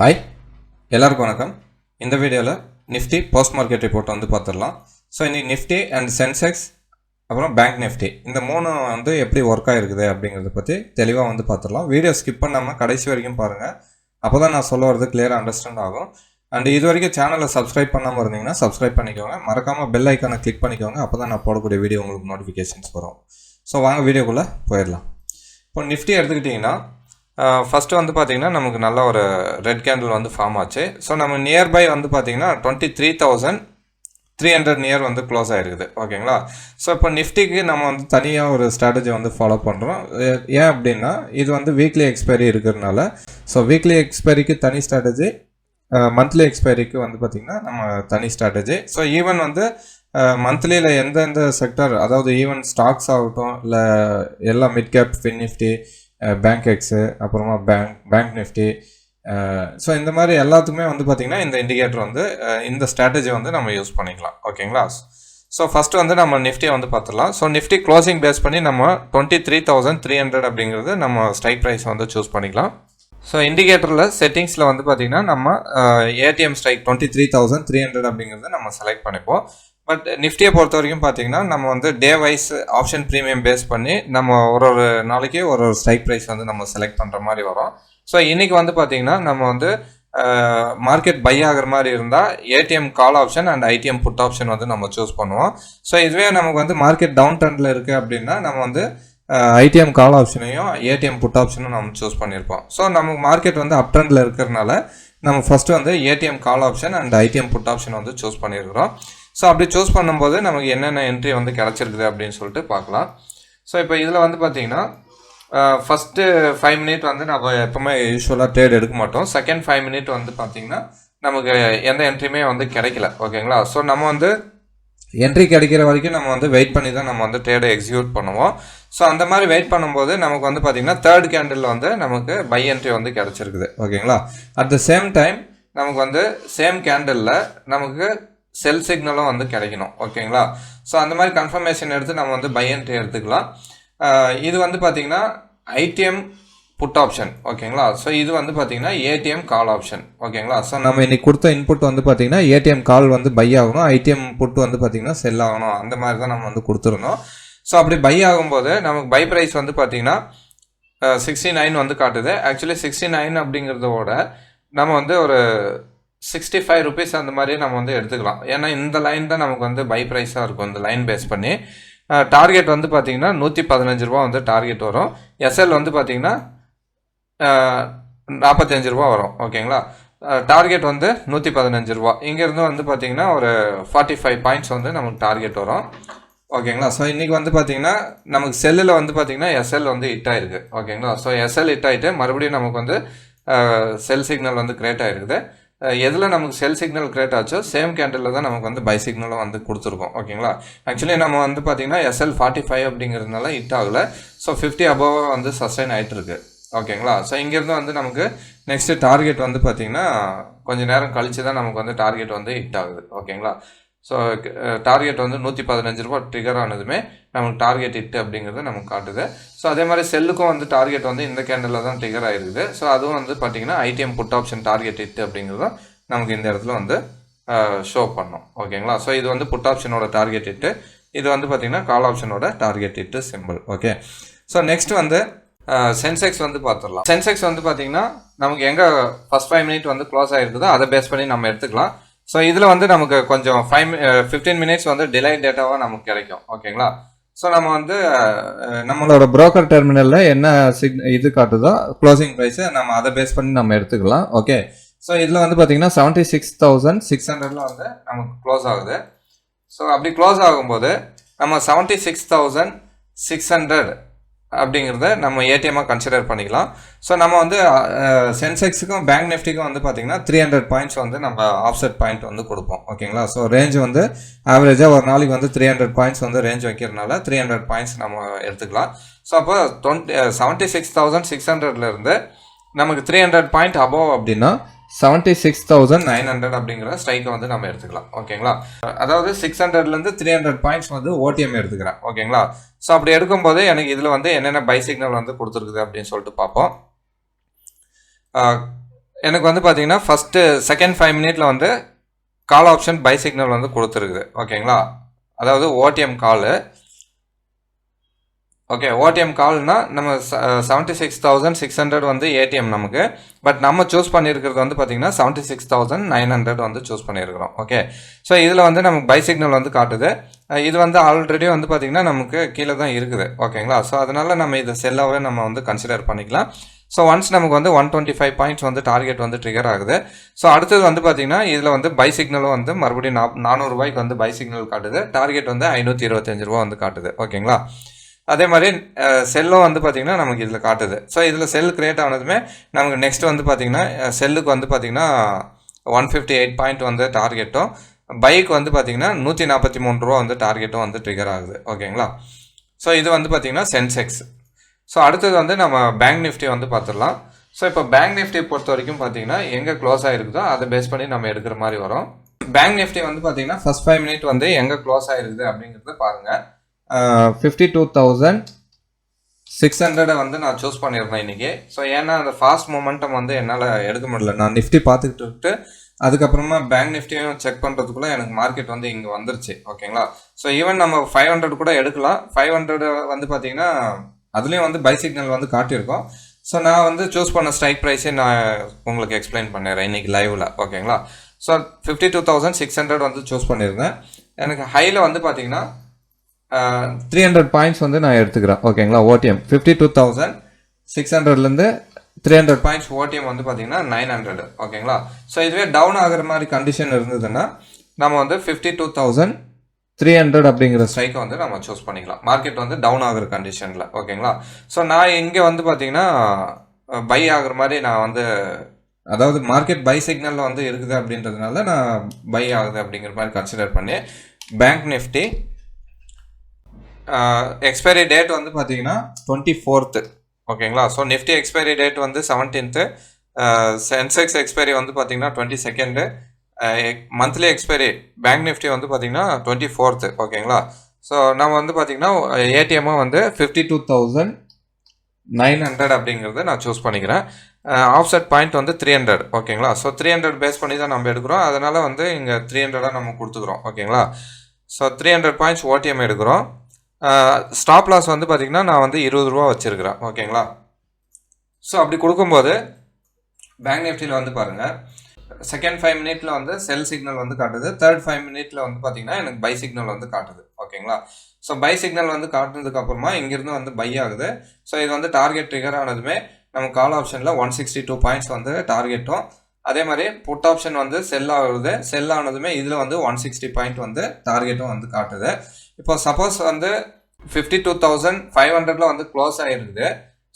Hi எல்லாருக்கும் வணக்கம். இந்த வீடியோவில் நிஃப்டி போஸ்ட் மார்க்கெட் ரிப்போர்ட் வந்து பார்த்துடலாம் ஸோ இன்றைக்கி நிஃப்டி அண்ட் சென்செக்ஸ் அப்புறம் பேங்க் நிஃப்டி இந்த மூணு வந்து எப்படி ஒர்க் ஆகிருக்குது அப்படிங்கிறத பற்றி தெளிவாக வந்து பார்த்துடலாம் வீடியோ ஸ்கிப் பண்ணாமல் கடைசி வரைக்கும் பாருங்கள் அப்போ தான் நான் சொல்ல வரது கிளியராக அண்டர்ஸ்டாண்ட் ஆகும். அண்ட் இது வரைக்கும் சேனலை சப்ஸ்கிரைப் பண்ணாமல் இருந்தீங்கன்னா சப்ஸ்கிரைப் பண்ணிக்கோங்க. மறக்காமல் பெல் ஐக்கானை கிளிக் பண்ணிக்கோங்க. அப்போ தான் நான் போடக்கூடிய வீடியோ உங்களுக்கு நோட்டிஃபிகேஷன்ஸ் வரும். ஸோ வாங்க வீடியோக்குள்ளே போயிடலாம். இப்போ நிஃப்டி எடுத்துக்கிட்டிங்கன்னா ஃபஸ்ட்டு வந்து பார்த்தீங்கன்னா நமக்கு நல்ல ஒரு ரெட் கேண்டில் வந்து ஃபார்ம் ஆச்சு. ஸோ நம்ம நியர்பை வந்து பார்த்தீங்கன்னா twenty three thousand three hundred near வந்து க்ளோஸ் ஆகிருக்குது ஓகேங்களா ஸோ இப்போ நிஃப்டிக்கு நம்ம வந்து தனியாக ஒரு ஸ்ட்ராட்டஜி வந்து ஃபாலோ பண்ணுறோம் ஏன் அப்படின்னா இது வந்து வீக்லி எக்ஸ்பைரி இருக்கிறதுனால. ஸோ வீக்லி எக்ஸ்பைரிக்கு தனி ஸ்ட்ராட்டஜி மந்த்லி எக்ஸ்பைரிக்கு வந்து பார்த்திங்கன்னா நம்ம தனி ஸ்ட்ராட்டஜி ஸோ ஈவன் வந்து மந்த்லியில் எந்தெந்த செக்டர் அதாவது ஈவன் ஸ்டாக்ஸ் ஆகட்டும் இல்லை எல்லா mid cap fin Nifty bank x அப்புறமா பேங்க் பேங்க் நிஃப்டி ஸோ இந்த மாதிரி எல்லாத்துக்குமே வந்து பார்த்திங்கன்னா இந்த இண்டிகேட்டர் வந்து இந்த ஸ்ட்ராட்டஜி வந்து நம்ம யூஸ் பண்ணிக்கலாம். ஓகேங்களா ஸோ ஃபஸ்ட்டு வந்து நம்ம நிஃப்டியை வந்து பார்த்துடலாம். ஸோ நிஃப்டி க்ளோசிங் பேஸ் பண்ணி நம்ம twenty three thousand three hundred அப்படிங்கிறது நம்ம ஸ்ட்ரைக் ப்ரைஸ் வந்து சூஸ் பண்ணிக்கலாம். ஸோ இண்டிகேட்டரில் செட்டிங்ஸில் வந்து பார்த்திங்கன்னா நம்ம ATM strike twenty three thousand three hundred அப்படிங்கிறத நம்ம செலக்ட் பண்ணிப்போம். பட் நிஃப்டியை பொறுத்த வரைக்கும் பார்த்தீங்கன்னா நம்ம வந்து day wise option premium base பண்ணி நம்ம ஒரு ஒரு நாளைக்கு ஒரு ஒரு ஸ்ட்ரைக் ப்ரைஸ் வந்து நம்ம செலக்ட் பண்ணுற மாதிரி வரும். ஸோ இன்றைக்கி வந்து பார்த்திங்கன்னா நம்ம வந்து மார்க்கெட் பை ஆகிற மாதிரி இருந்தால் ATM call option and ITM put option வந்து நம்ம சூஸ் பண்ணுவோம். ஸோ இதுவே நமக்கு வந்து மார்க்கெட் டவுன் ட்ரெண்டில் இருக்குது அப்படின்னா நம்ம வந்து ஐடிஎம் கால் ஆப்ஷனையும் ஏடிஎம் புட் ஆப்ஷனும் நம்ம சூஸ் பண்ணியிருப்போம் ஸோ நமக்கு மார்க்கெட் வந்து அப் ட்ரெண்டில் இருக்கிறனால நம்ம ஃபஸ்ட்டு வந்து ATM call option and ITM put option வந்து சூஸ் பண்ணியிருக்கிறோம் ஸோ அப்படி சூஸ் பண்ணும்போது நமக்கு என்னென்ன என்ட்ரி வந்து கிடச்சிருக்குது அப்படின்னு சொல்லிட்டு பார்க்கலாம். ஸோ இப்போ இதில் வந்து பார்த்தீங்கன்னா ஃபஸ்ட்டு ஃபைவ் மினிட் வந்து நம்ம எப்போவுமே யூஸ்வலாக ட்ரேட் எடுக்க மாட்டோம். செகண்ட் ஃபைவ் மினிட் வந்து பார்த்தீங்கன்னா நமக்கு எந்த என்ட்ரியுமே வந்து கிடைக்கல. ஓகேங்களா ஸோ நம்ம வந்து என்ட்ரி கிடைக்கிற வரைக்கும் நம்ம வந்து வெயிட் பண்ணி தான் நம்ம வந்து ட்ரேடை எக்ஸிக்யூட் பண்ணுவோம். ஸோ அந்த மாதிரி வெயிட் பண்ணும்போது நமக்கு வந்து பார்த்திங்கன்னா தேர்ட் கேண்டில் வந்து நமக்கு பை என்ட்ரி வந்து கிடச்சிருக்குது. ஓகேங்களா அட் த சேம் டைம் நமக்கு வந்து சேம் கேண்டிலில் நமக்கு செல் சிக்னலும் வந்து கிடைக்கணும் ஓகேங்களா? ஸோ அந்த மாதிரி கன்ஃபர்மேஷன் எடுத்து நம்ம வந்து பை என்ட்ரி எடுத்துக்கலாம். இது வந்து பார்த்திங்கன்னா ஐடிஎம் புட் ஆப்ஷன் ஓகேங்களா? ஸோ இது வந்து பார்த்தீங்கன்னா ஏடிஎம் கால் ஆப்ஷன் ஓகேங்களா? ஸோ நம்ம இன்னைக்கு கொடுத்த இன்புட் வந்து பார்த்தீங்கன்னா ஏடிஎம் கால் வந்து பை ஆகணும் ஐடிஎம் புட் வந்து பார்த்தீங்கன்னா செல் ஆகணும். அந்த மாதிரி தான் நம்ம வந்து கொடுத்துருந்தோம். ஸோ அப்படி பை ஆகும்போது நமக்கு பை ப்ரைஸ் வந்து பார்த்தீங்கன்னா சிக்ஸ்டி நைன் வந்து காட்டுது. ஆக்சுவலி சிக்ஸ்டி நைன் அப்படிங்கிறதோட நம்ம வந்து ஒரு சிக்ஸ்டி ஃபைவ் ருபீஸ் அந்த மாதிரி நம்ம வந்து எடுத்துக்கலாம். ஏன்னா இந்த லைன் தான் நமக்கு வந்து பை ப்ரைஸாக இருக்கும். இந்த லைன் பேஸ் பண்ணி. டார்கெட் வந்து பார்த்தீங்கன்னா நூற்றி பதினஞ்சு ரூபா வந்து டார்கெட் வரும். எஸ்எல் வந்து பார்த்தீங்கன்னா நாற்பத்தஞ்சு ரூபா வரும். ஓகேங்களா டார்கெட் வந்து நூற்றி பதினஞ்சு ரூபா. இங்கேருந்து வந்து பார்த்தீங்கன்னா ஒரு ஃபார்ட்டி ஃபைவ் பாயிண்ட்ஸ் வந்து நமக்கு டார்கெட் வரும். ஓகேங்களா ஸோ இன்றைக்கி வந்து பார்த்தீங்கன்னா நமக்கு செல்லில் வந்து பார்த்தீங்கன்னா எஸ்எல் வந்து ஹிட் ஆயிருக்கு. ஓகேங்களா ஸோ எஸ்எல் ஹிட் ஆகிட்டு மறுபடியும் நமக்கு வந்து செல் சிக்னல் வந்து கிரியேட் ஆகிருக்குது எதில் நமக்கு செல் சிக்னல் கிரியேட் ஆச்சோ சேம் கேண்டலில் தான் நமக்கு வந்து பை சிக்னலும் வந்து கொடுத்துருக்கோம். ஓகேங்களா? ஆக்சுவலி நம்ம வந்து பார்த்தீங்கன்னா எஸ்எல் ஃபார்ட்டி ஃபைவ் அப்படிங்கிறதுனால ஹிட் ஆகலை. ஸோ ஃபிஃப்டி அபோவாக வந்து சஸ்டைன் ஆகிட்டுருக்கு ஓகேங்களா? ஸோ இங்கேருந்து வந்து நமக்கு நெக்ஸ்ட்டு டார்கெட் வந்து பார்த்திங்கன்னா கொஞ்சம் நேரம் கழித்து தான் நமக்கு வந்து டார்கெட் வந்து ஹிட் ஆகுது. ஓகேங்களா? ஸோ டார்கெட் வந்து நூற்றி பதினஞ்சு ரூபா ட்ரிகர் ஆனதுமே நமக்கு டார்கெட் இட்டு அப்படிங்கிறது நமக்கு காட்டுது. ஸோ அதே மாதிரி செல்லுக்கும் வந்து டார்கெட் வந்து இந்த கேண்டலில் தான் ட்ரிகர் ஆயிருக்குது. ஸோ அதுவும் வந்து பார்த்திங்கன்னா ஐடிஎம் புட் ஆப்ஷன் டார்கெட் இட்டு அப்படிங்கிறதும் நமக்கு இந்த இடத்துல வந்து ஷோ பண்ணோம். ஓகேங்களா ஸோ இது வந்து புட் ஆப்ஷனோட டார்கெட் இட்டு இது வந்து பார்த்திங்கன்னா கால் ஆப்ஷனோட டார்கெட் இட்டு சிம்பிள் ஓகே ஸோ நெக்ஸ்ட் வந்து சென்செக்ஸ் வந்து பார்த்துடலாம் சென்செக்ஸ் வந்து பார்த்தீங்கன்னா நமக்கு எங்கே ஃபஸ்ட் ஃபைவ் மினிட் வந்து க்ளோஸ் ஆகிருக்குதோ அதை பேஸ் பண்ணி நம்ம எடுத்துக்கலாம். ஸோ இதில் வந்து நமக்கு கொஞ்சம் ஃபைவ் ஃபிஃப்டீன் மினிட்ஸ் வந்து டிலே டேட்டாவாக நமக்கு கிடைக்கும். ஓகேங்களா ஸோ நம்ம வந்து நம்மளோட ப்ரோக்கர் டெர்மினலில் என்ன சிக் இது காட்டுதோ க்ளோசிங் ப்ரைஸை நம்ம அதை பேஸ் பண்ணி நம்ம எடுத்துக்கலாம். ஓகே ஸோ இதில் வந்து பார்த்தீங்கன்னா செவன்ட்டி சிக்ஸ் தௌசண்ட் சிக்ஸ் ஹண்ட்ரடில் வந்து நமக்கு க்ளோஸ் ஆகுது. ஸோ அப்படி க்ளோஸ் ஆகும்போது நம்ம seventy six thousand six hundred அப்படிங்கிறத நம்ம ஏடிஎம்மாக கன்சிடர் பண்ணிக்கலாம். ஸோ நம்ம வந்து சென்செக்ஸுக்கும் பேங்க் நிஃப்டிக்கும் வந்து பார்த்தீங்கன்னா த்ரீ ஹண்ட்ரட் பாயிண்ட்ஸ் வந்து நம்ம ஆஃப்செட் பாயிண்ட் வந்து கொடுப்போம். ஓகேங்களா ஸோ ரேஞ்ச் வந்து ஆவரேஜாக ஒரு நாளைக்கு வந்து த்ரீ ஹண்ட்ரட் பாயிண்ட்ஸ் வந்து ரேஞ்ச் வைக்கிறதுனால த்ரீ ஹண்ட்ரட் பாயிண்ட்ஸ் நம்ம எடுத்துக்கலாம். ஸோ அப்போ twenty seventy six thousand six ஹண்ட்ரட்லேருந்து நமக்கு த்ரீ ஹண்ட்ரட் பாயிண்ட் அபோவ் அப்படின்னா seventy six thousand nine hundred அப்படிங்கிற ஸ்ட்ரைக்கை வந்து நம்ம எடுத்துக்கலாம். ஓகேங்களா? அதாவது சிக்ஸ் ஹண்ட்ரட்லேருந்து த்ரீ ஹண்ட்ரட் பாயிண்ட்ஸ் வந்து ஓடிஎம் எடுத்துக்கிறேன். ஓகேங்களா? ஸோ அப்படி எடுக்கும்போது எனக்கு இதில் வந்து என்னென்ன பை சிக்னல் வந்து கொடுத்துருக்குது அப்படின்னு சொல்லிட்டு பார்ப்போம். எனக்கு வந்து பார்த்தீங்கன்னா ஃபஸ்ட்டு செகண்ட் ஃபைவ் மினிட்ல வந்து கால் ஆப்ஷன் பை சிக்னல் வந்து கொடுத்துருக்குது. ஓகேங்களா? அதாவது ஓடிஎம் காலு ஓகே ஓடிஎம் கால்னா நம்ம seventy six thousand six hundred வந்து ஏடிஎம் நமக்கு. பட் நம்ம சூஸ் பண்ணியிருக்கிறது வந்து பார்த்தீங்கன்னா seventy six thousand nine hundred வந்து சூஸ் பண்ணியிருக்கிறோம். ஓகே ஸோ இதில் வந்து நமக்கு பை சிக்னல் வந்து காட்டுது. Uh, இது வந்து ஆல்ரெடி வந்து பார்த்திங்கன்னா நமக்கு கீழே தான் இருக்குது. ஓகேங்களா ஸோ அதனால் நம்ம இதை செல்லாகவே நம்ம வந்து கன்சிடர் பண்ணிக்கலாம். ஸோ ஒன்ஸ் நமக்கு வந்து ஒன் டுவெண்ட்டி ஃபைவ் பாயிண்ட்ஸ் வந்து டார்கெட் வந்து ட்ரிகர் ஆகுது. ஸோ அடுத்தது வந்து பார்த்தீங்கன்னா இதில் வந்து பை சிக்னலும் வந்து மறுபடியும் நா நானூறுரூவாய்க்கு வந்து பை சிக்னல் காட்டுது. டார்கெட் வந்து ஐநூற்றி இருபத்தஞ்சு ரூபா வந்து காட்டுது. ஓகேங்களா அதே மாதிரி செல்லும் வந்து பார்த்திங்கன்னா நமக்கு இதில் காட்டுது. ஸோ இதில் செல் கிரியேட் ஆனதுமே நமக்கு நெக்ஸ்ட் வந்து பார்த்திங்கன்னா செல்லுக்கு வந்து பார்த்திங்கன்னா ஒன் ஃபிஃப்டி எயிட் பாயிண்ட் வந்து டார்கெட்டும் பைக் வந்து பார்த்திங்கன்னா நூற்றி நாற்பத்தி மூணு ரூபா வந்து டார்கெட்டும் வந்து ட்ரிகர் ஆகுது. ஓகேங்களா ஸோ இது வந்து பார்த்திங்கன்னா சென்செக்ஸ் ஸோ அடுத்தது வந்து நம்ம பேங்க் நிஃப்டி வந்து பார்த்துடலாம் ஸோ இப்போ பேங்க் நிஃப்டியை பொறுத்த வரைக்கும் பார்த்தீங்கன்னா எங்கே க்ளோஸ் ஆகிருக்குதோ அதை பேஸ் பண்ணி நம்ம எடுக்கிற மாதிரி வரும். பேங்க் நிஃப்டி வந்து பார்த்தீங்கன்னா ஃபஸ்ட் ஃபைவ் மினிட் வந்து எங்கே க்ளோஸ் ஆகிருக்குது அப்படிங்கிறத பாருங்கள் ஃபிஃப்டி டூ தௌசண்ட் சிக்ஸ் ஹண்ட்ரடை வந்து நான் சூஸ் பண்ணியிருந்தேன் இன்றைக்கி ஸோ ஏன்னா அந்த ஃபாஸ்ட் மூமெண்டம் வந்து என்னால் எடுக்க முடியல. நான் நிஃப்டி பார்த்துக்கிட்டு அதுக்கப்புறமா பேங்க் நிஃப்டியும் செக் பண்ணுறதுக்குள்ளே எனக்கு மார்க்கெட் வந்து இங்கே வந்துருச்சு. ஓகேங்களா ஸோ ஈவன் நம்ம ஃபைவ் ஹண்ட்ரட் கூட எடுக்கலாம். ஃபைவ் ஹண்ட்ரட் வந்து பார்த்தீங்கன்னா அதுலேயும் வந்து பை சிக்னல் வந்து காட்டியிருக்கோம். ஸோ நான் வந்து சூஸ் பண்ண ஸ்ட்ரைக் ப்ரைஸே நான் உங்களுக்கு எக்ஸ்பிளைன் பண்ணிடுறேன் இன்றைக்கி லைவில் ஓகேங்களா so fifty two thousand six hundred வந்து சூஸ் பண்ணியிருந்தேன். எனக்கு ஹையில் வந்து பார்த்தீங்கன்னா த்ரீ ஹண்ட்ரட் பாயிண்ட்ஸ் வந்து நான் எடுத்துக்கிறேன். ஓகேங்களா? OTM fifty two thousand six ஹண்ட்ரட்லேருந்து த்ரீ ஹண்ட்ரட் பாயிண்ட்ஸ் ஓடிஎம் வந்து பார்த்தீங்கன்னா நைன் ஹண்ட்ரட் ஓகேங்களா? ஸோ இதுவே டவுன் ஆகுற மாதிரி கண்டிஷன் இருந்ததுன்னா நம்ம வந்து fifty two thousand three hundred அப்படிங்கிற ஸ்ட்ரைக்கை வந்து நம்ம சூஸ் பண்ணிக்கலாம். மார்க்கெட் வந்து டவுன் ஆகிற கண்டிஷனில் ஓகேங்களா? ஸோ நான் இங்கே வந்து பார்த்தீங்கன்னா பை ஆகுற மாதிரி நான் வந்து அதாவது மார்க்கெட் பை சிக்னலில் வந்து இருக்குது அப்படின்றதுனால நான் பை ஆகுது அப்படிங்கிற மாதிரி கன்சிடர் பண்ணி பேங்க் நிஃப்டி எக்ஸ்பைரி டேட் வந்து பார்த்தீங்கன்னா டுவெண்ட்டி ஃபோர்த்து ஓகேங்களா ஸோ நிஃப்டி எக்ஸ்பைரி டேட் வந்து செவன்டீன்த்து சென்செக்ஸ் எக்ஸ்பைரி வந்து பார்த்தீங்கன்னா twenty second monthly expiry bank Nifty வந்து பார்த்தீங்கன்னா டுவெண்ட்டி ஃபோர்த்து ஓகேங்களா ஸோ நம்ம வந்து பார்த்தீங்கன்னா ஏடிஎம்மை வந்து fifty two thousand nine hundred அப்படிங்கிறது நான் சூஸ் பண்ணிக்கிறேன். ஆஃப்செட் பாயிண்ட் வந்து த்ரீ ஹண்ட்ரட் ஓகேங்களா ஸோ த்ரீ ஹண்ட்ரட் பேஸ் பண்ணி தான் நம்ம எடுக்கிறோம். அதனால் வந்து இங்கே த்ரீ ஹண்ட்ரடாக நம்ம கொடுத்துக்குறோம் ஓகேங்களா so three hundred points OTM எடுக்கிறோம். ஸ்டாப் லாஸ் வந்து பார்த்திங்கன்னா நான் வந்து இருபது ரூபா வச்சுருக்கிறேன். ஓகேங்களா? ஸோ அப்படி கொடுக்கும்போது பேங்க் நிஃப்டியில் வந்து பாருங்கள் செகண்ட் ஃபைவ் மினிட்ல வந்து செல் சிக்னல் வந்து காட்டுது. தேர்ட் ஃபைவ் மினிட்ல வந்து பார்த்தீங்கன்னா எனக்கு பை சிக்னல் வந்து காட்டுது. ஓகேங்களா? ஸோ பை சிக்னல் வந்து காட்டுனதுக்கு அப்புறமா இங்கிருந்து வந்து பை ஆகுது. ஸோ இது வந்து டார்கெட் ட்ரிகர் ஆனதுமே நம்ம கால் ஆப்ஷனில் ஒன் சிக்ஸ்டி டூ பாயிண்ட்ஸ் வந்து டார்கெட்டும் அதே மாதிரி புட் ஆப்ஷன் வந்து செல் ஆகுது. செல் ஆனதுமே இதில் வந்து ஒன் சிக்ஸ்டி பாயிண்ட் வந்து டார்கெட்டும் வந்து காட்டுது. இப்போ சப்போஸ் வந்து ஃபிஃப்டி டூ தௌசண்ட் ஃபைவ் ஹண்ட்ரட்ல வந்து க்ளோஸ் ஆகிருக்குது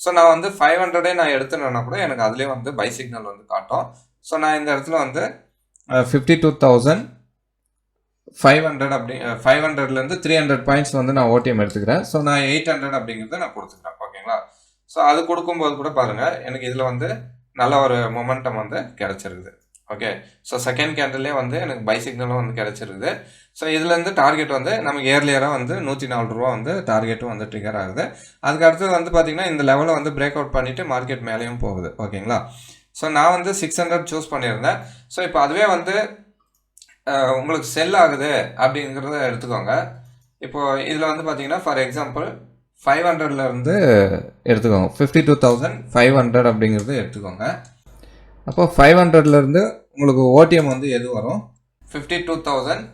ஸோ நான் வந்து ஃபைவ் ஹண்ட்ரடே நான் எடுத்துனேன்னா கூட எனக்கு அதுலேயே வந்து பை சிக்னல் வந்து காட்டும். ஸோ நான் இந்த இடத்துல வந்து fifty two thousand five hundred அப்படி ஃபைவ் ஹண்ட்ரட்லேருந்து த்ரீ ஹண்ட்ரட் பாயிண்ட்ஸ் வந்து நான் ஓடிஎம் எடுத்துக்கிறேன். ஸோ நான் எயிட் ஹண்ட்ரட் அப்படிங்கிறத நான் கொடுத்துக்கிறேன். ஓகேங்களா? ஸோ அது கொடுக்கும்போது கூட பாருங்கள் எனக்கு இதில் வந்து நல்ல ஒரு மொமெண்டம் வந்து கிடச்சிருக்குது. ஓகே ஸோ செகண்ட் கேண்டல்லே வந்து எனக்கு பை சிக்னலும் வந்து கிடச்சிருது. ஸோ இதுலேருந்து டார்கெட் வந்து நமக்கு இயர்லியராக வந்து நூற்றி நாலு ரூபா வந்து டார்கெட்டும் வந்து ட்ரிகர் ஆகுது. அதுக்கு அடுத்தது வந்து பார்த்திங்கன்னா இந்த லெவலை வந்து பிரேக் அவுட் பண்ணிவிட்டு மார்க்கெட் மேலேயும் போகுது. ஓகேங்களா ஸோ நான் வந்து சிக்ஸ் ஹண்ட்ரட் சூஸ் பண்ணியிருந்தேன். ஸோ இப்போ அதுவே வந்து உங்களுக்கு செல் ஆகுது அப்படிங்கிறத எடுத்துக்கோங்க. இப்போது இதில் வந்து பார்த்திங்கன்னா ஃபார் எக்ஸாம்பிள் ஃபைவ் ஹண்ட்ரட்லேருந்து எடுத்துக்கோங்க. Fifty two thousand five hundred அப்படிங்கிறது எடுத்துக்கோங்க. அப்போ ஃபைவ் ஹண்ட்ரட்லேருந்து உங்களுக்கு ஓடிஎம் வந்து எது வரும்? Fifty two thousand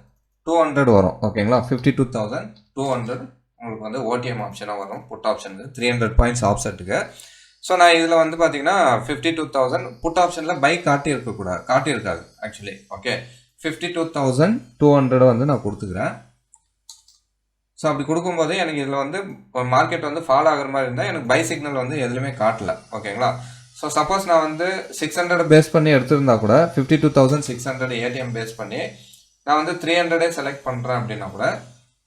two hundred வரும். ஓகேங்களா? Fifty two thousand two hundred உங்களுக்கு வந்து ஓடிஎம் ஆப்ஷனாக வரும். புட் ஆப்ஷனுக்கு த்ரீ ஹண்ட்ரட் பாயிண்ட்ஸ் ஆப்செட்டுக்கு ஸோ நான் இதில் வந்து பார்த்தீங்கன்னா ஃபிஃப்டி டூ தௌசண்ட் புட் ஆப்ஷனில் பைக் காட்டி இருக்கக்கூடாது காட்டியிருக்காது actually okay fifty two thousand two hundred வந்து நான் கொடுத்துக்கிறேன். ஸோ அப்படி கொடுக்கும்போது எனக்கு இதில் வந்து மார்க்கெட் வந்து ஃபாலோ ஆகுற மாதிரி இருந்தால் எனக்கு பை சிக்னல் வந்து எதுலையுமே காட்டல. ஓகேங்களா? ஸோ சப்போஸ் நான் வந்து சிக்ஸ் ஹண்ட்ரட் பேஸ் பண்ணி எடுத்திருந்தா கூட fifty two thousand six hundred ATM base பண்ணி நான் வந்து த்ரீ ஹண்ட்ரடே செலக்ட் பண்ணுறேன் அப்படின்னா கூட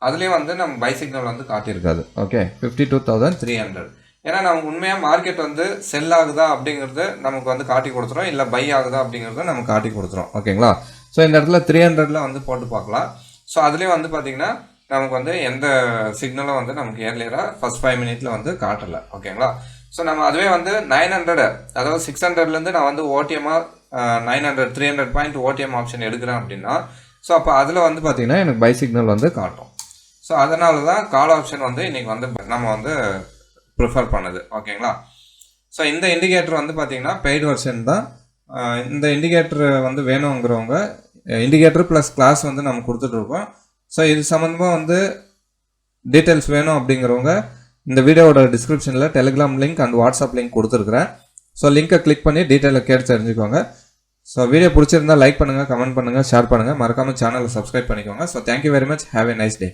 அதுலேயும் வந்து நம்ம பை சிக்னல் வந்து காட்டியிருக்காது. Okay fifty two thousand three hundred ஏன்னா நமக்கு உண்மையாக மார்க்கெட் வந்து செல் ஆகுதா அப்படிங்கிறது நமக்கு வந்து காட்டி கொடுத்துரும். இல்லை பை ஆகுதா அப்படிங்கிறத நம்ம காட்டி கொடுத்துரும். ஓகேங்களா ஸோ இந்த இடத்துல த்ரீ ஹண்ட்ரட்ல வந்து போட்டு பார்க்கலாம். ஸோ அதுலேயும் வந்து பார்த்தீங்கன்னா நமக்கு வந்து எந்த சிக்னலும் வந்து நமக்கு ஏர்லியராக ஃபர்ஸ்ட் ஃபைவ் மினிட்ல வந்து காட்டலை. ஓகேங்களா ஸோ நம்ம அதுவே வந்து நைன் ஹண்ட்ரட் அதாவது சிக்ஸ் ஹண்ட்ரட்லேருந்து நான் வந்து ஓடிஎம்மாக nine hundred three hundred point OTM option எடுக்கிறேன் அப்படின்னா ஸோ அப்போ அதில் வந்து பார்த்தீங்கன்னா எனக்கு பை சிக்னல் வந்து காட்டும். ஸோ அதனால தான் கால் ஆப்ஷன் வந்து இன்றைக்கி வந்து நம்ம வந்து ப்ரிஃபர் பண்ணுது. ஓகேங்களா? ஸோ இந்த இண்டிகேட்டர் வந்து பார்த்தீங்கன்னா பெய்டு வெர்ஷன் தான். இந்த இண்டிகேட்டர் வந்து வேணுங்கிறவங்க இண்டிகேட்டர் ப்ளஸ் கிளாஸ் வந்து நம்ம கொடுத்துட்ருக்கோம் ஸோ இது சம்மந்தமாக வந்து டீட்டெயில்ஸ் வேணும் அப்படிங்கிறவங்க இந்த வீடியோவோட டிஸ்கிரிப்ஷனில் Telegram link and WhatsApp link கொடுத்துருக்குறேன். ஸோ லிங்க்கை கிளிக் பண்ணி டீட்டெயிலை கேட்டு தெரிஞ்சுக்கோங்க. ஸோ வீடியோ பிடிச்சிருந்தா லைக் பண்ணுங்கள் கமெண்ட் பண்ணுங்கள் ஷேர் பண்ணுங்கள் மறக்காமல் சேனலை சப்ஸ்கிரைப் பண்ணிக்கோங்க. So thank you very much have a nice day